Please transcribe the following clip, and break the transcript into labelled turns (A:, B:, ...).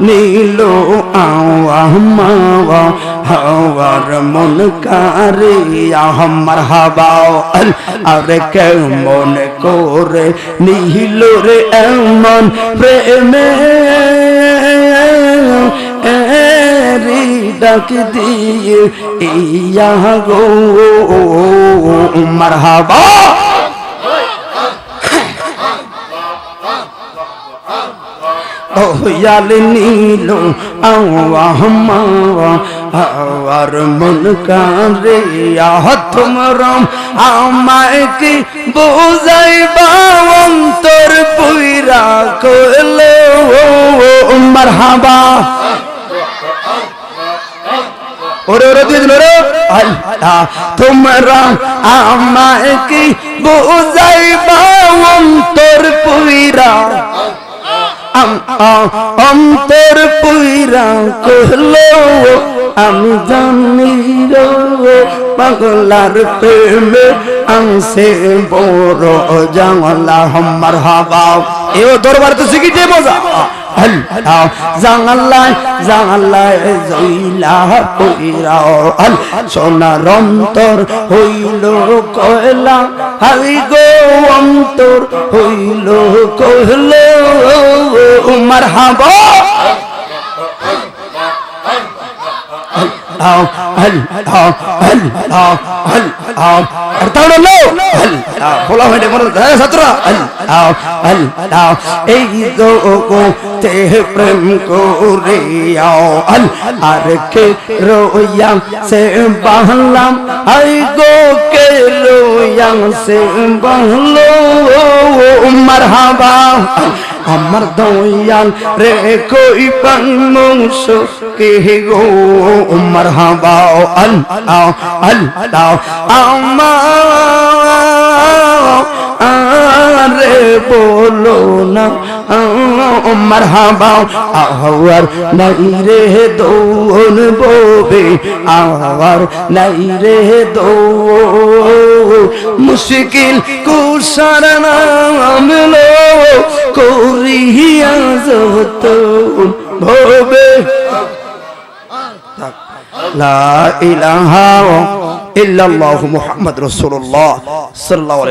A: নীল আওয়াহমাওয়া হওয়ার মন কারে আমার আল আরে কেমন করে নীল রে এমন প্রেমে ডাক দিয়ে ইয়া গো মারহাবা দয়াল নীল আওয়ার মন কারে তোমরম আমায় কি বুঝাইবা অন্তর পুইরা কইলো মারহাবা ওরে ওরে দিয়ে দিল রে আল্লাহ তোমরা আমায় কি বুঝাইবা অন্তর পুইরা কহলো আমি জানি পাগলার প্রেমে আংসে বড় জাংলা হম্মার হাবা। এও দরবার তো শিখিতে মজা আল্লাহ জাংলায় জাংলায় জইলা কইরা আল সোনার অন্তর হইল কয়লা। হাই গো অন্তর হইল কহল উমার হাবা আল্লাহ আল্লাহ আল্লাহ আল্লাহ। আর তাহলে লো। আল্লাহ বলা হয় মনে হ্যাঁ ছাত্র আল্লাহ আল্লাহ, এই গো গো তে প্রেম করে আও আর কে রোয়াম সে বাহলাম আই গো কে রোয়াম সে বাহলো মারহাবা। আমার দয়াল রে কই পাংমংস কে গো? মারহাবা আল্লাহ আল্লাহ, আমার রে বলো না মারহাবা আওয়ার নাই রে দৌন বোবে, আওয়ার নাই রে দৌ মুশকিল কুসার নাম লো করিয়া যত ভবে। লা ইলাহা ইল্লাল্লাহু মুহাম্মদ রাসূলুল্লাহ সাল্লাল্লাহু